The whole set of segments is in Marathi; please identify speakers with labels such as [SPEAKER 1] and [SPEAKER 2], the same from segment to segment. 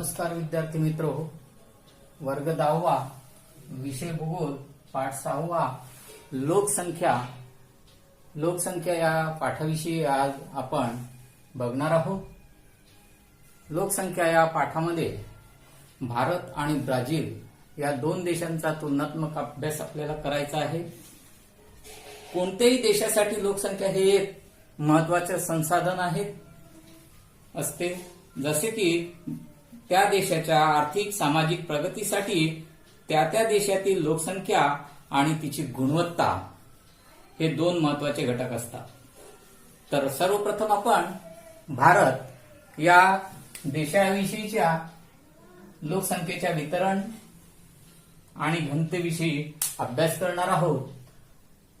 [SPEAKER 1] नमस्कार विद्यार्थी मित्र. वर्ग दहावा विषय भूगोल पाठ सहावा लोकसंख्या. लोकसंख्या या पाठाविषयी आज आपण बघणार आहोत. लोकसंख्या या पाठामध्ये भारत आणि ब्राझील या दोन देशांचा तुलनात्मक अभ्यास आपल्याला करायचा आहे. कोणत्याही देशासाठी लोकसंख्या हे एक महत्त्वाचे संसाधन आहे. असते. जसे की त्या देशाच्या आर्थिक सामाजिक प्रगतीसाठी त्या त्या देशातील लोकसंख्या आणि तिची गुणवत्ता हे दोन महत्त्वाचे घटक असतात. तर सर्वप्रथम आपण भारत या देशाविषयीच्या लोकसंख्येच्या वितरण आणि घनतेविषयी अभ्यास करणार आहोत.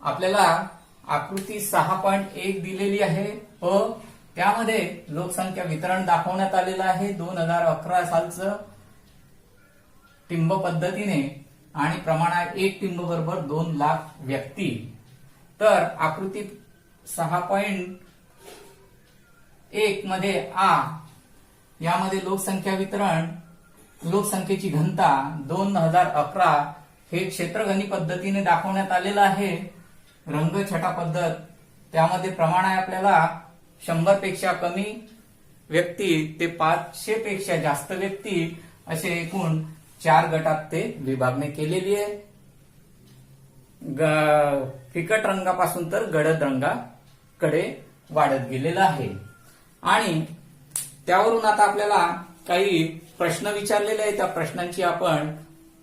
[SPEAKER 1] आपल्याला आकृती सहा पॉईंट एक दिलेली आहे. व त्यामध्ये लोकसंख्या वितरण दाखवण्यात आलेलं आहे. दोन हजार अकरा सालचं टिंब पद्धतीने आणि प्रमाणात एक टिंब बरोबर दोन लाख व्यक्ती. तर आकृतीत सहा पॉइंट एक मध्ये आ यामध्ये लोकसंख्या वितरण लोकसंख्येची घनता दोन हजार अकरा हे क्षेत्रगणी पद्धतीने दाखवण्यात आलेलं आहे. रंगछटा पद्धत त्यामध्ये प्रमाण आहे आपल्याला शंभरपेक्षा कमी व्यक्ती ते पाचशे पेक्षा जास्त व्यक्ती असे एकूण चार गटात ते विभागणी केलेली आहे. ग- फिकट रंगापासून तर गडद रंगाकडे वाढत गेलेलं आहे. आणि त्यावरून आता आपल्याला काही प्रश्न विचारलेले आहेत. त्या प्रश्नांची आपण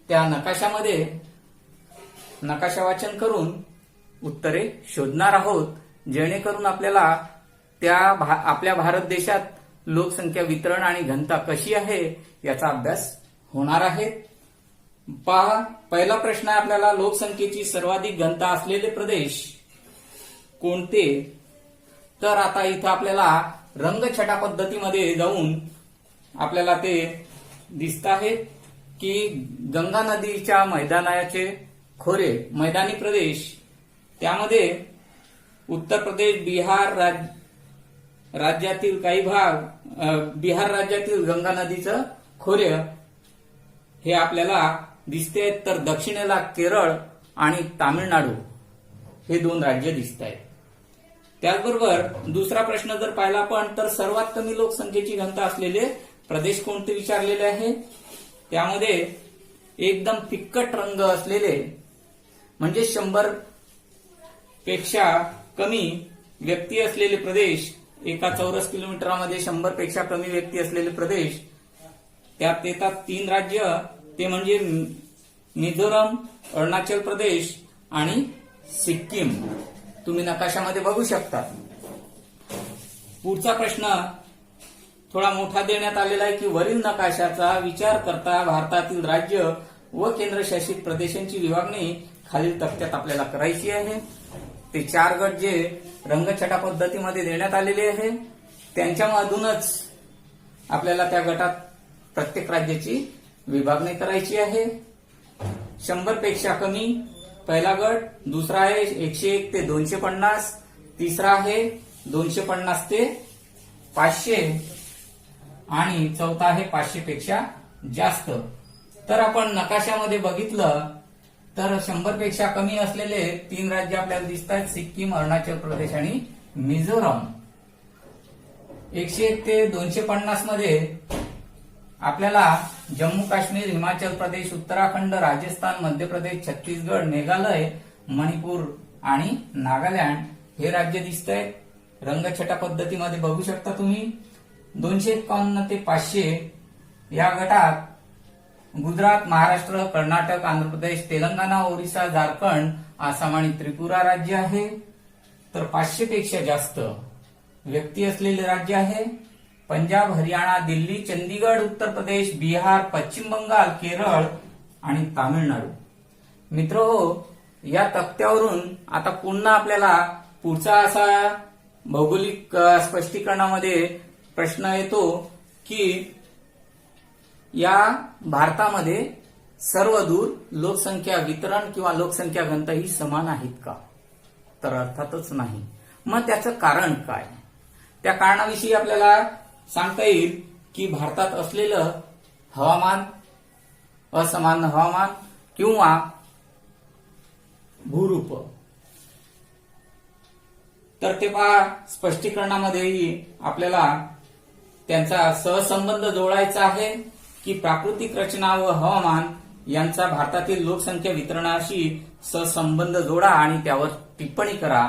[SPEAKER 1] त्या नकाशामध्ये नकाशा वाचन करून उत्तरे शोधणार आहोत. जेणेकरून आपल्याला त्या भा- आपल्या भारत देशात लोकसंख्या वितरण आणि घनता कशी आहे याचा अभ्यास होणार आहे. पहा पहिला प्रश्न आहे आपल्याला लोकसंख्येची सर्वाधिक घनता असलेले प्रदेश कोणते? तर आता इथं आपल्याला रंगछटा पद्धतीमध्ये जाऊन आपल्याला ते दिसत आहे की गंगा नदीच्या मैदानाचे खोरे मैदानी प्रदेश त्यामध्ये उत्तर प्रदेश बिहार राज्य राज्यातील काही भाग बिहार राज्यातील गंगा नदीचं खोरे हे आपल्याला दिसते तर दक्षिणेला केरळ आणि तामिळनाडू हे दोन राज्य दिसत आहेत त्याचबरोबर दुसरा प्रश्न जर पाहिला आपण तर सर्वात कमी लोकसंख्येची घनता असलेले प्रदेश कोणते विचारलेले आहे? त्यामध्ये एकदम फिक्कट रंग असलेले म्हणजे शंभरपेक्षा कमी व्यक्ती असलेले प्रदेश एका चौरस किलोमीटरमध्ये शंभरपेक्षा कमी व्यक्ती असलेले प्रदेश त्यात येतात तीन राज्य ते म्हणजे मिझोरम अरुणाचल प्रदेश आणि सिक्कीम. तुम्ही नकाशामध्ये बघू शकता. पुढचा प्रश्न थोडा मोठा देण्यात आलेला आहे की वरील नकाशाचा विचार करता भारतातील राज्य व केंद्रशासित प्रदेशांची विभागणी खालील तक्त्यात आपल्याला करायची आहे. ते चार गट जे रंगछटा पद्धतीमध्ये देण्यात आलेले आहे. त्यांच्यामधूनच आपल्याला त्या गटात प्रत्येक राज्याची विभागणी करायची आहे. शंभरपेक्षा कमी पहिला गट दुसरा आहे एकशे एक ते दोनशे पन्नास तिसरा आहे दोनशे पन्नास ते पाचशे आणि चौथा आहे पाचशे पेक्षा जास्त. तर आपण नकाशामध्ये बघितलं तर शंभरपेक्षा कमी असलेले तीन राज्य आपल्याला दिसत आहेत सिक्कीम अरुणाचल प्रदेश आणि मिझोराम. एकशे एक ते दोनशे पन्नासमध्ये आपल्याला जम्मू काश्मीर हिमाचल प्रदेश उत्तराखंड राजस्थान मध्य प्रदेश छत्तीसगड मेघालय मणिपूर आणि नागालँड हे राज्य दिसत आहेत रंगछटा पद्धतीमध्ये बघू शकता तुम्ही. दोनशे एकावन्न ते पाचशे या गटात गुजरात महाराष्ट्र कर्नाटक आंध्र प्रदेश तेलंगणा ओरिसा झारखंड आसाम आणि त्रिपुरा राज्य आहे. तर पाचशे पेक्षा जास्त व्यक्ती असलेले राज्य आहे. पंजाब हरियाणा दिल्ली चंदीगड उत्तर प्रदेश बिहार पश्चिम बंगाल केरळ आणि तामिळनाडू. मित्र हो या तक्त्यावरून आता पुन्हा आपल्याला पुढचा असा भौगोलिक स्पष्टीकरणामध्ये प्रश्न येतो की या भारतामध्ये सर्वदूर लोकसंख्या वितरण किंवा लोकसंख्या घनता ही समान आहेत का? तर अर्थातच नाही. मग त्याचं कारण काय? त्या कारणाविषयी आपल्याला सांगता येईल की भारतात असलेलं हवामान असमान हवामान किंवा भूरूप. तर ते पहा स्पष्टीकरणामध्येही आपल्याला त्यांचा सहसंबंध जोडायचा आहे. की प्राकृतिक रचना व हवामान यांचा भारतातील लोकसंख्या वितरणाशी सहसंबंध जोडा आणि त्यावर टिप्पणी करा.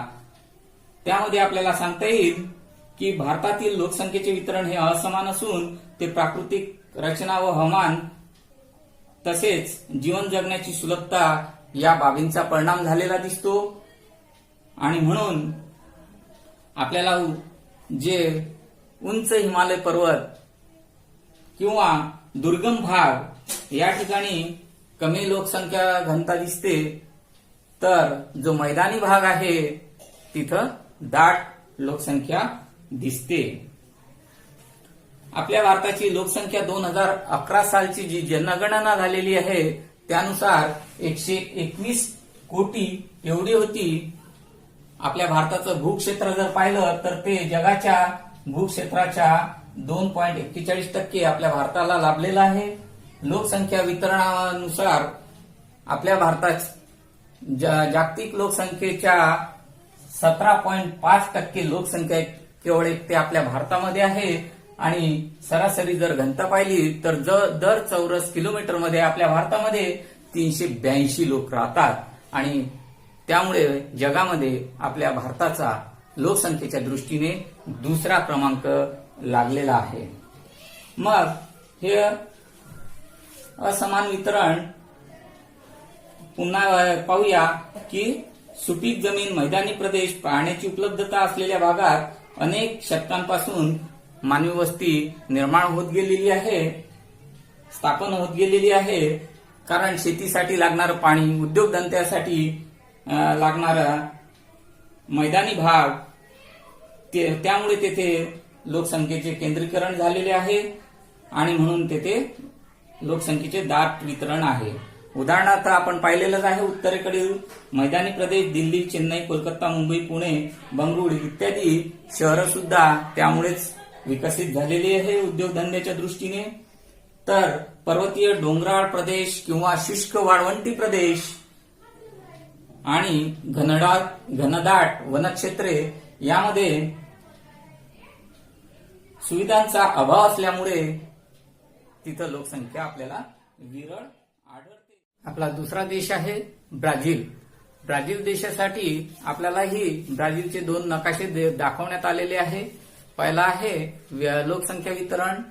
[SPEAKER 1] त्यामध्ये आपल्याला सांगता येईल की भारतातील लोकसंख्येचे वितरण हे असमान असून ते प्राकृतिक रचना व हवामान तसेच जीवन जगण्याची सुलभता या बाबींचा परिणाम झालेला दिसतो. आणि म्हणून आपल्याला जे उंच हिमालय पर्वत किंवा दुर्गम भाग या ठिकाणी कमी लोकसंख्या घनता दिसते. तर जो मैदानी भाग आहे तिथं दाट लोकसंख्या दिसते. आपल्या भारताची लोकसंख्या दोन हजार अकरा सालची जी जनगणना झालेली आहे त्यानुसार एकशे एकवीस कोटी एवढी होती. आपल्या भारताचं भूक्षेत्र जर पाहिलं तर ते जगाच्या भूक्षेत्राच्या दोन पॉईंट एक्केचाळीस टक्के आपल्या भारताला लाभलेला आहे. लोकसंख्या वितरणानुसार आपल्या भारतात जा- जागतिक लोकसंख्येच्या सतरा पॉईंट पाच टक्के लोकसंख्या केवळ एक ते आपल्या भारतामध्ये आहे. आणि सरासरी जर घनता पाहिली तर दर चौरस किलोमीटरमध्ये आपल्या भारतामध्ये तीनशे ब्याऐंशी लोक राहतात. आणि त्यामुळे जगामध्ये आपल्या भारताचा लोकसंख्येच्या दृष्टीने दुसरा क्रमांक लागलेला आहे. मग हे असमान वितरण पुन्हा पाहूया की सुपीक जमीन मैदानी प्रदेश पाण्याची उपलब्धता असलेल्या भागात अनेक शतकांपासून मानवी वस्ती निर्माण होत गेलेली आहे स्थापन होत गेलेली आहे. कारण शेतीसाठी लागणारं पाणी उद्योगधंद्यासाठी लागणारा मैदानी भाग ते त्यामुळे तेथे लोकसंख्येचे केंद्रीकरण झालेले आहे आणि म्हणून तेथे लोकसंख्येचे दाट वितरण आहे. उदाहरणार्थ आपण पाहिलेलंच आहे उत्तरेकडील मैदानी प्रदेश दिल्ली चेन्नई कोलकाता मुंबई पुणे बंगळुरू इत्यादी शहरं सुद्धा त्यामुळेच विकसित झालेली आहे उद्योगधंद्याच्या दृष्टीने. तर पर्वतीय डोंगराळ प्रदेश किंवा शुष्क वाळवंटी प्रदेश आणि घनदाट घनदाट वनक्षेत्रे यामध्ये सुविधांचा अभाव असल्यामुळे तिथं लोकसंख्या आपल्याला विरळ आढळते. आपला दुसरा देश आहे ब्राझील. ब्राझील देशासाठी आपल्यालाही ब्राझीलचे दोन नकाशे दे- दाखवण्यात आलेले आहे. पहिला आहे व्य- लोकसंख्या वितरण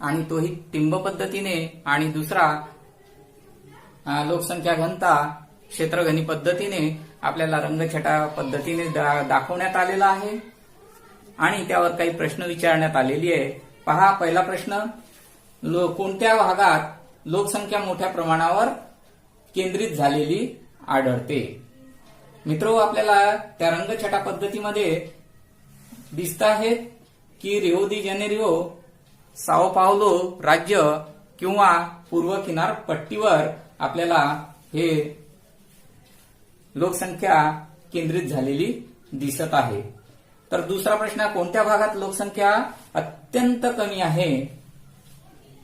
[SPEAKER 1] आणि तोही टिंब पद्धतीने आणि दुसरा लोकसंख्या घनता क्षेत्रघनी पद्धतीने आपल्याला रंगछटा पद्धतीने दा- दाखवण्यात आलेला आहे. आणि त्यावर काही प्रश्न विचारण्यात आलेली आहे. पहा पहिला प्रश्न. लो- कोणत्या भागात लोकसंख्या मोठ्या प्रमाणावर केंद्रित झालेली आढळते? मित्र हो, आपल्याला त्या रंगछटा पद्धतीमध्ये दिसत आहे की रिओ दी जेनेरिओ साओ पावलो राज्य किंवा पूर्व किनारपट्टीवर आपल्याला हे लोकसंख्या केंद्रित झालेली दिसत आहे. तर दुसरा प्रश्न कोणत्या भागात लोकसंख्या अत्यंत कमी आहे?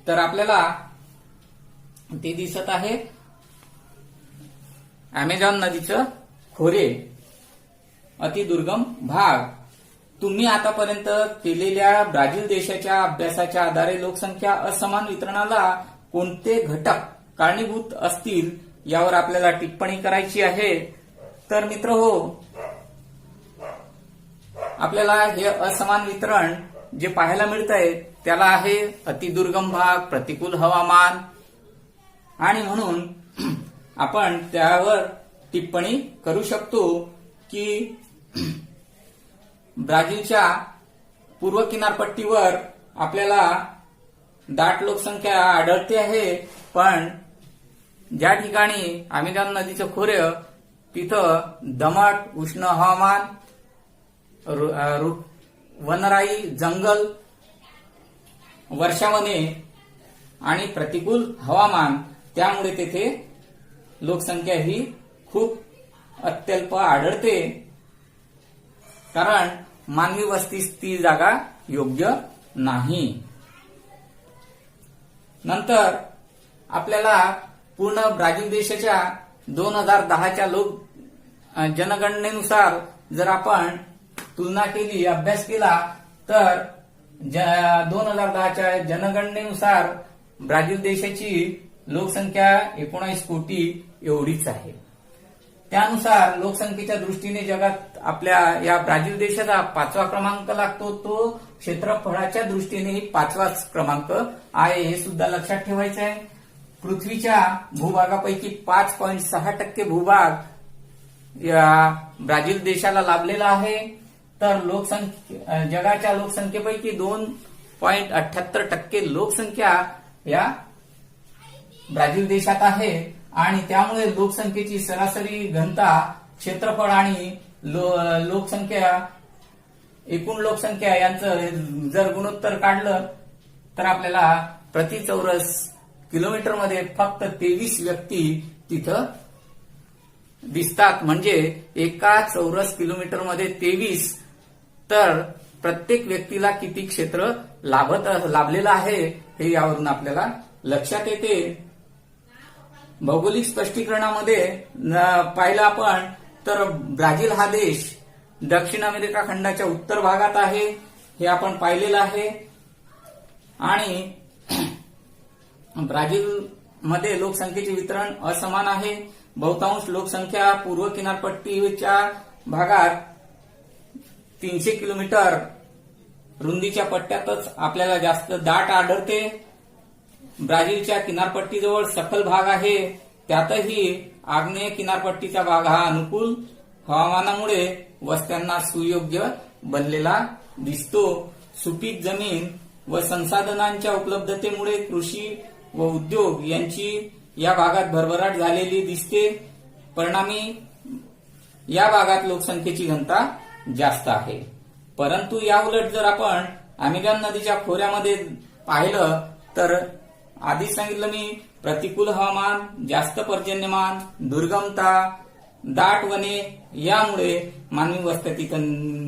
[SPEAKER 1] तर आपल्याला ते दिसत आहे अमेझॉन नदीचं खोरे अतिदुर्गम भाग. तुम्ही आतापर्यंत केलेल्या ब्राझील देशाच्या अभ्यासाच्या आधारे लोकसंख्या असमान वितरणाला कोणते घटक कारणीभूत असतील यावर आपल्याला टिप्पणी करायची आहे. तर मित्र हो आपल्याला हे असमान वितरण जे पाहायला मिळत आहे त्याला आहे अतिदुर्गम भाग प्रतिकूल हवामान. आणि म्हणून आपण त्यावर टिप्पणी करू शकतो की ब्राझीलच्या पूर्व किनारपट्टीवर आपल्याला दाट लोकसंख्या आढळते आहे पण ज्या ठिकाणी अमेझॉन नदीचं खोरं तिथं दमट उष्ण हवामान वनराई जंगल वर्षावने आणि प्रतिकूल हवामान त्यामुळे तेथे लोकसंख्या ही खूप अत्यल्प आढळते. कारण मानवी वस्तीस ती जागा योग्य नाही. नंतर आपल्याला पूर्ण ब्राझील देशाच्या दोन हजार दहाच्या लोक जनगणनेनुसार जर आपण तुलना केली अभ्यास केला तर दोन हजार दहाच्या जनगणनेनुसार ब्राझील देशाची लोकसंख्या एकोणावीस कोटी एवढीच आहे. त्यानुसार लोकसंख्येच्या दृष्टीने जगात आपल्या या ब्राझील देशाचा पाचवा क्रमांक लागतो तो क्षेत्रफळाच्या दृष्टीनेही पाचवाच क्रमांक आहे हे सुद्धा लक्षात ठेवायचं आहे. पृथ्वीच्या भूभागापैकी पाच पॉईंट सहा टक्के भूभाग या ब्राझील देशाला लाभलेला आहे. तर लोकसंख्या जगाच्या लोकसंख्येपैकी दोन पॉईंट अठ्याहत्तर टक्के लोकसंख्या या ब्राझील देशात आहे आणि त्यामुळे लोकसंख्येची सरासरी घनता क्षेत्रफळ आणि लो- लोकसंख्या एकूण लोकसंख्या यांचं जर गुणोत्तर काढलं तर आपल्याला प्रति चौरस किलोमीटरमध्ये फक्त तेवीस व्यक्ती तिथं दिसतात. म्हणजे एका चौरस किलोमीटरमध्ये तेवीस तर प्रत्येक व्यक्तीला किती क्षेत्र लाभत लाभलेलं आहे हे यावरून आपल्याला लक्षात येते. भौगोलिक स्पष्टीकरणामध्ये पाहिलं आपण तर ब्राझील हा देश दक्षिण अमेरिका खंडाच्या उत्तर भागात आहे हे आपण पाहिलेलं आहे. आणि ब्राझील मध्ये लोकसंख्येचे वितरण असमान आहे. बहुतांश लोकसंख्या पूर्व किनारपट्टीच्या भागात तीनशे किलोमीटर रुंदीच्या पट्ट्यातच आपल्याला जास्त दाट आढळते. ब्राझीलच्या किनारपट्टीजवळ सखल भाग आहे. त्यातही आग्नेय किनारपट्टीचा भाग हा अनुकूल हवामानामुळे वस्त्यांना सुयोग्य बनलेला दिसतो. सुपीक जमीन व संसाधनांच्या उपलब्धतेमुळे कृषी व उद्योग यांची या भागात भरभराट झालेली दिसते. परिणामी या भागात लोकसंख्येची घनता जास्त आहे. परंतु या उलट जर आपण अमेझॉन नदीच्या खोऱ्यामध्ये पाहिलं तर आधीच सांगितलं मी प्रतिकूल हवामान जास्त पर्जन्यमान दुर्गमता दाट वने यामुळे मानवी वस्त्या तिथं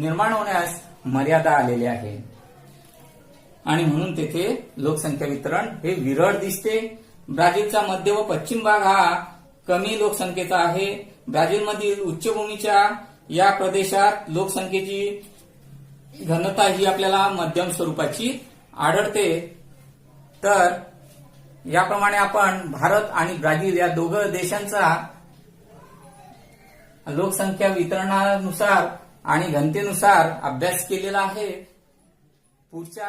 [SPEAKER 1] निर्माण होण्यास मर्यादा आलेली आहे. आणि म्हणून तेथे लोकसंख्या वितरण हे विरळ दिसते. ब्राझीलचा मध्य व पश्चिम भाग हा कमी लोकसंख्येचा आहे. ब्राझीलमधील उच्चभूमीच्या या प्रदेशात लोकसंख्येची घनता ही आपल्याला मध्यम स्वरूपाची आढळते. तर याप्रमाणे आपण भारत आणि ब्राझील या दोघं देशांचा लोकसंख्या वितरणानुसार आणि घनतेनुसार अभ्यास केलेला आहे. पुढच्या